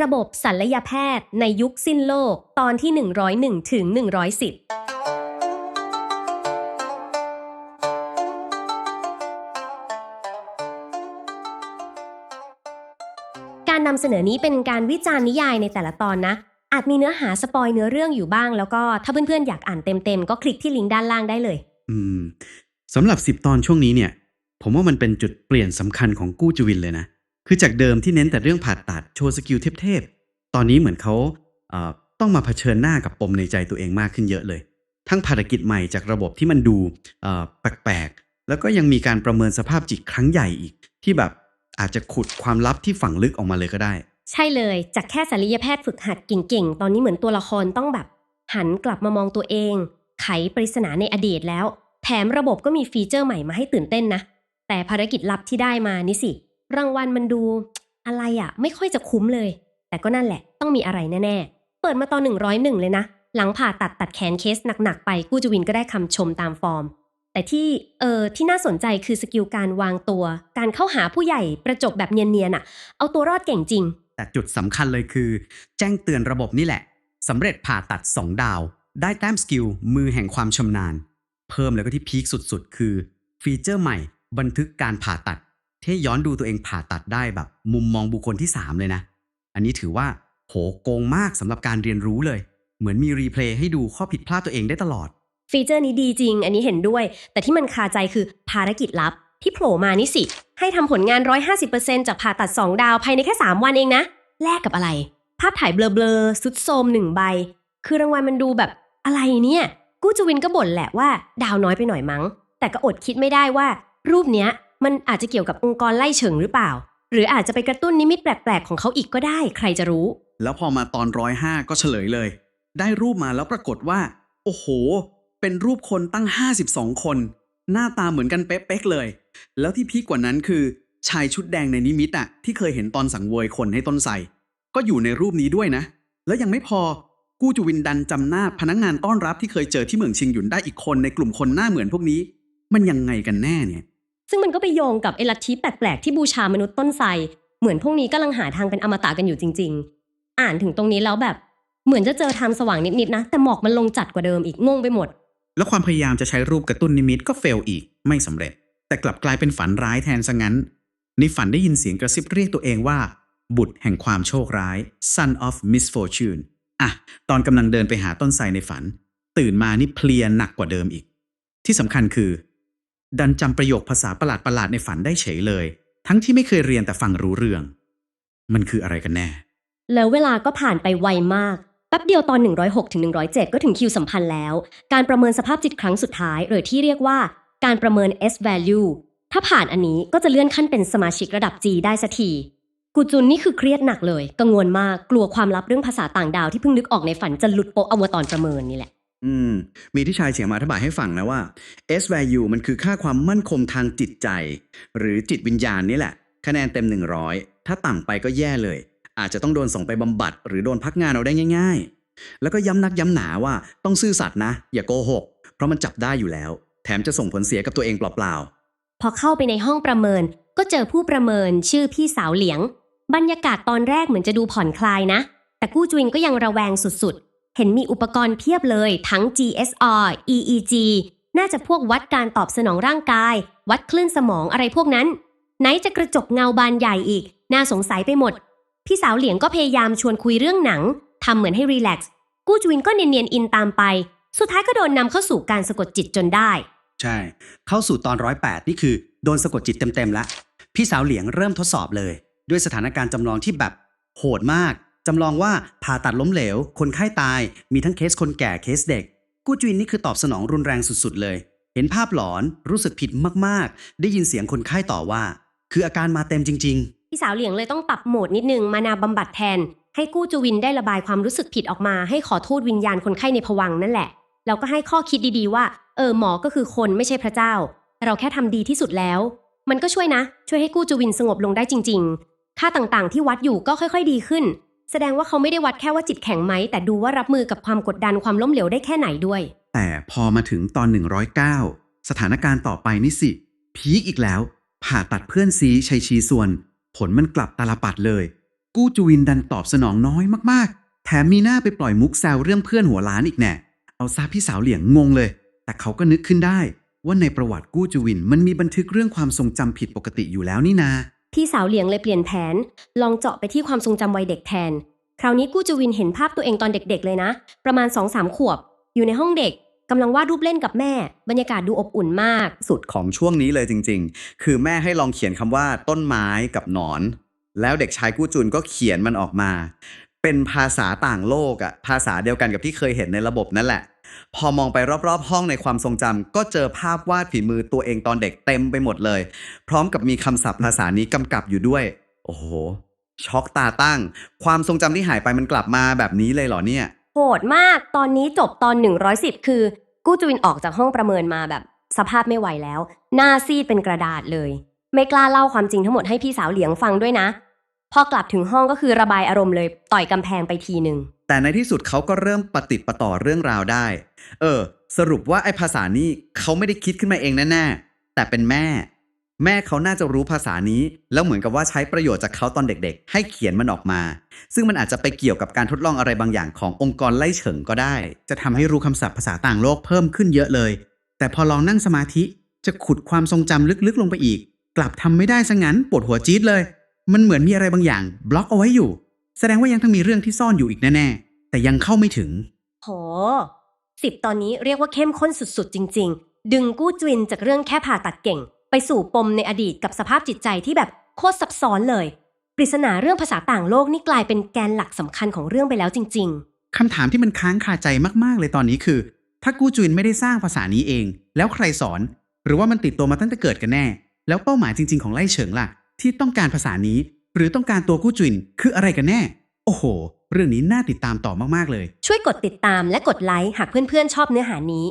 ระบบศัลยแพทย์ในยุคสิ้นโลกตอนที่ 101ถึง110การนำเสนอนี้เป็นการวิจารณ์นิยายในแต่ละตอนนะ อาจมีเนื้อหาสปอยเนื้อเรื่องอยู่บ้าง แล้วก็ถ้าเพื่อนๆอยากอ่านเต็มๆ ก็คลิกที่ลิงก์ด้านล่างได้เลย อืมสำหรับ 10 ตอนช่วงนี้เนี่ย ผมว่ามันเป็นจุดเปลี่ยนสำคัญของกู้จวินเลยนะ คือจากเดิมที่เน้นแต่เรื่องผ่าตัดโชว์สกิลเทพๆ ตอนนี้เหมือนเขาต้องมาเผชิญหน้ากับปมในใจตัวเองมากขึ้นเยอะเลย ทั้งภารกิจใหม่จากระบบที่มันดูแปลกๆ แล้วก็ยังมีการประเมินสภาพจิตครั้งใหญ่อีก ที่แบบอาจจะขุดความลับที่ฝังลึกออกมาเลยก็ได้ ใช่เลย จากแค่ศัลยแพทย์ฝึกหัดเก่งๆ ตอนนี้เหมือนตัวละครต้องแบบ หันกลับมามองตัวเอง ไขปริศนาในอดีตแล้ว แถมระบบก็มีฟีเจอร์ใหม่มาให้ตื่นเต้นนะ แต่ภารกิจลับที่ได้มานี่สิ รางวัลมันดูอะไรอะ่ะ ไม่ค่อยจะคุ้มเลย แต่ก็นั่นแหละ ต้องมีอะไรแน่ๆ เปิดมาตอน 101 เลยนะ หลังผ่าตัดตัดแขนเคสหนักๆไปกู้จวินก็ได้คำชมตามฟอร์ม แต่ที่เออที่น่าสนใจคือสกิลการวางตัว การเข้าหาผู้ใหญ่ประจบแบบเนียนๆอะ เอาตัวรอดเก่งจริง แต่จุดสำคัญเลยคือ แจ้งเตือนระบบนี่แหละสำเร็จผ่าตัด 2 ดาว ได้แต้มสกิลมือแห่งความชำนาญ เพิ่มแล้วก็ที่พีคสุดๆ คือ ฟีเจอร์ใหม่ บันทึกการผ่าตัด ที่ย้อนดูตัวเองผ่าตัดได้แบบ มุมมองบุคคลที่ 3 เลยนะ อันนี้ถือว่าโหโกงมากสำหรับการเรียนรู้เลย เหมือนมีรีเพลย์ให้ดูข้อผิดพลาดตัวเองได้ตลอด ฟีเจอร์นี้ดีจริง อันนี้เห็นด้วย แต่ที่มันคาใจคือภารกิจลับ ที่โผล่มานี่สิ ให้ทำผลงาน 150%จากผ่าตัด 2 ดาวภายในแค่ 3 วันเองนะ แลกกับอะไร ภาพถ่ายเบลอๆสุดโทมหนึ่งใบ คือรางวัลมันดูแบบอะไรเนี่ย กู้จวินก็บ่นแหละว่า ดาวน้อยไปหน่อยมั้ง แต่ก็อดคิดไม่ได้ว่า รูปเนี้ย มันอาจจะเกี่ยวกับองค์กรไล่เฉิงหรือเปล่า หรืออาจจะไปกระตุ้นนิมิตแปลกๆ ของเขาอีกก็ได้ ใครจะรู้ แล้วพอมาตอนร้อยห้าก็เฉลยเลย ได้รูปมาแล้วปรากฏว่า โอ้โห เป็นรูปคนตั้ง 52 คน หน้าตาเหมือนกันเป๊ะๆเลย แล้วที่พีคกว่านั้นคือ ชายชุดแดงในนิมิตอะที่เคยเห็นตอนสังเวยคนให้ต้นไทรก็อยู่ในรูปนี้ด้วยนะ แล้วยังไม่พอกู้จูวินดันจำหน้าพนักงงานต้อนรับที่เคยเจอที่เมืองชิงหยุนได้อีกคนในกลุ่มคนหน้าเหมือนพวกนี้ มันยังไงกันแน่เนี่ย ซึ่งมันก็ไปโยงกับไอ้ลัทธิแปลกๆที่บูชามนุษย์ต้นไทรเหมือนพวกนี้กำลังหาทางเป็นอมตะกันอยู่จริง ๆ อ่านถึงตรงนี้แล้วแบบเหมือนจะเจอทางสว่างนิดๆนะ แต่หมอกมันลงจัดกว่าเดิมอีกงงไปหมด แล้วความพยายามจะใช้รูปกระตุ้นนิมิตก็เฟลอีกไม่สำเร็จ แต่กลับกลายเป็นฝันร้ายแทนซะงั้น ในฝันได้ยินเสียงกระซิบเรียกตัวเองว่า บุตรแห่งความโชคร้าย son of misfortune อะตอนกำลังเดินไปหาต้นไทรในฝัน ตื่นมานี่เพลียหนักกว่าเดิมอีก ที่สำคัญคือ ดันจำประโยคภาษาประหลาดๆในฝันได้เฉยเลย ทั้งที่ไม่เคยเรียนแต่ฟังรู้เรื่อง มันคืออะไรกันแน่ แล้วเวลาก็ผ่านไปไวมาก แป๊บเดียวตอน 106ถึง107 ก็ถึงคิวสัมพันธ์แล้ว การประเมินสภาพจิตครั้งสุดท้าย หรือที่เรียกว่า การประเมิน S value ถ้าผ่านอันนี้ก็จะเลื่อนขั้นเป็นสมาชิกระดับ G ได้สักทีกูจุนนี่คือเครียดหนักเลย กังวลมากกลัวความลับเรื่องภาษาต่างดาวที่เพิ่งนึกออกในฝันจะหลุดโปะเอาวตอนประเมินนี่แหละ อืม มีที่ชายเฉียงมาอธิบายให้ฟังนะว่า S value มันคือค่าความมั่นคงทางจิตใจ หรือจิตวิญญาณนี่แหละ คะแนนเต็ม 100 ถ้าต่ำไปก็แย่เลย อาจจะต้องโดนส่งไปบำบัด หรือโดนพักงานเอาได้ง่าย ๆ แล้วก็ย้ำนักย้ำหนาว่าต้องซื่อสัตย์นะ อย่าโกหก เพราะมันจับได้อยู่แล้ว แถมจะส่งผลเสียกับตัวเองเปล่าพอเข้าไปในห้องประเมิน ก็เจอผู้ประเมินชื่อพี่สาวเหลียง บรรยากาศตอนแรกเหมือนจะดูผ่อนคลายนะ แต่กู้จวินก็ยังระแวงสุดๆ เห็นมีอุปกรณ์เพียบเลยทั้ง GSR EEG น่าจะพวกวัดการตอบสนองร่างกาย วัดคลื่นสมองอะไรพวกนั้น ไหนจะกระจกเงาบานใหญ่อีก น่าสงสัยไปหมด พี่สาวเหลียงก็พยายามชวนคุยเรื่องหนังทำเหมือนให้รีแลกซ์กู้จวินก็เนียนๆอินตามไป สุดท้ายก็โดนนำเข้าสู่การสะกดจิตจนได้ ใช่ เข้าสู่ตอนร้อยแปดนี่คือโดนสะกดจิตเต็มๆแล้วพี่สาวเหลียงเริ่มทดสอบเลย ด้วยสถานการณ์จำลองที่แบบโหดมาก จำลองว่าผ่าตัดล้มเหลว คนไข้ตาย มีทั้งเคสคนแก่เคสเด็ก กู้จวินนี่คือตอบสนองรุนแรงสุดๆเลย เห็นภาพหลอนรู้สึกผิดมากๆ ได้ยินเสียงคนไข้ต่อว่า คืออาการมาเต็มจริง ๆ พี่สาวเหลียงเลยต้องปรับโหมดนิดนึงมานาบำบัดแทน ให้กู้จวินได้ระบายความรู้สึกผิดออกมา ให้ขอโทษวิญญาณคนไข้ในผวังนั่นแหละแล้วก็ให้ข้อคิดดีๆว่า เออหมอก็คือคนไม่ใช่พระเจ้า เราแค่ทำดีที่สุดแล้ว มันก็ช่วยนะ ช่วยให้กู้จวินสงบลงได้จริง ๆ ค่าต่างๆ ที่วัดอยู่ก็ค่อย ๆ ดีขึ้น แสดงว่าเขาไม่ได้วัดแค่ว่าจิตแข็งไหม แต่ดูว่ารับมือกับความกดดันความล้มเหลวได้แค่ไหนด้วย แต่พอมาถึงตอน 109 สถานการณ์ต่อไปนี่สิ พีคอีกแล้ว ผ่าตัดเพื่อนซีชัยชีส่วน ผลมันกลับตาลปัดเลย กู้จูวินดันตอบสนองน้อยมากๆ แถมมีหน้าไปปล่อยมุกแซวเรื่องเพื่อนหัวล้านอีกแน่เอาซาพี่สาวเหลียงงงเลย แต่เขาก็นึกขึ้นได้ ว่าในประวัติกู้จูวินมันมีบันทึกเรื่องความทรงจำผิดปกติอยู่แล้วนี่นา พี่สาวเหลียงเลยเปลี่ยนแผน ลองเจาะไปที่ความทรงจำวัยเด็กแทน คราวนี้กู้จูวินเห็นภาพตัวเองตอนเด็กๆเลยนะ ประมาณ2อสามขวบ อยู่ในห้องเด็กกำลังวาดรูปเล่นกับแม่ บรรยากาศดูอบอุ่นมาก สุดของช่วงนี้เลยจริง ๆ คือแม่ให้ลองเขียนคำว่าต้นไม้กับหนอน แล้วเด็กชายกู้จุนก็เขียนมันออกมา เป็นภาษาต่างโลกอะภาษาเดียวกันกับที่เคยเห็นในระบบนั่นแหละ พอมองไปรอบๆ ห้องในความทรงจำก็เจอภาพวาดฝีมือตัวเองตอนเด็กเต็มไปหมดเลย พร้อมกับมีคำศัพท์ภาษานี้กำกับอยู่ด้วย โอ้โห ช็อกตาตั้ง ความทรงจำที่หายไปมันกลับมาแบบนี้เลยเหรอเนี่ยโหดมากตอนนี้จบตอน 110 คือ กู้จูวินออกจากห้องประเมินมาแบบสภาพไม่ไหวแล้ว หน้าซีดเป็นกระดาษเลย ไม่กล้าเล่าความจริงทั้งหมดให้พี่สาวเหลียงฟังด้วยนะ พอกลับถึงห้องก็คือระบายอารมณ์เลย ต่อยกำแพงไปทีหนึ่ง แต่ในที่สุดเขาก็เริ่มปฏิดปะต่อเรื่องราวได้ เออ สรุปว่าไอ้ภาษานี้เขาไม่ได้คิดขึ้นมาเองแน่ๆแต่เป็นแม่ แม่เขาน่าจะรู้ภาษานี้ แล้วเหมือนกับว่าใช้ประโยชน์จากเขาตอนเด็กๆ ให้เขียนมันออกมา ซึ่งมันอาจจะไปเกี่ยวกับการทดลองอะไรบางอย่างขององค์กรไล่เฉิงก็ได้ จะทำให้รู้คำศัพท์ภาษาต่างโลกเพิ่มขึ้นเยอะเลย แต่พอลองนั่งสมาธิจะขุดความทรงจำลึกๆ ลงไปอีก กลับทำไม่ได้ซะงั้นปวดหัวจี๊ดเลย มันเหมือนมีอะไรบางอย่าง บล็อกเอาไว้อยู่ แสดงว่ายังต้องมีเรื่องที่ซ่อนอยู่อีกแน่ๆ แต่ยังเข้าไม่ถึง โหสิบตอนนี้เรียกว่าเข้มข้นสุดๆ จริง ๆ ดึงกู้จวินจากเรื่องแค่ผ่าตัดเก่ง ไปสู่ปมในอดีตกับสภาพจิตใจที่แบบโคตรซับซ้อนเลย ปริศนาเรื่องภาษาต่างโลกนี่กลายเป็นแกนหลักสำคัญของเรื่องไปแล้วจริงคำถามที่มันค้างคาใจมากๆ เลยตอนนี้คือ ถ้ากูจุนไม่ได้สร้างภาษานี้เอง แล้วใครสอน หรือว่ามันติดตัวมาตั้งแต่เกิดกันแน่ แล้วเป้าหมายจริง ๆ ของไล่เฉิงล่ะ ที่ต้องการภาษานี้ หรือต้องการตัวกู้จุนคืออะไรกันแน่ โอ้โห เรื่องนี้น่าติดตามต่อมากๆเลย ช่วยกดติดตามและกดไลค์หากเพื่อนๆชอบเนื้อหานี้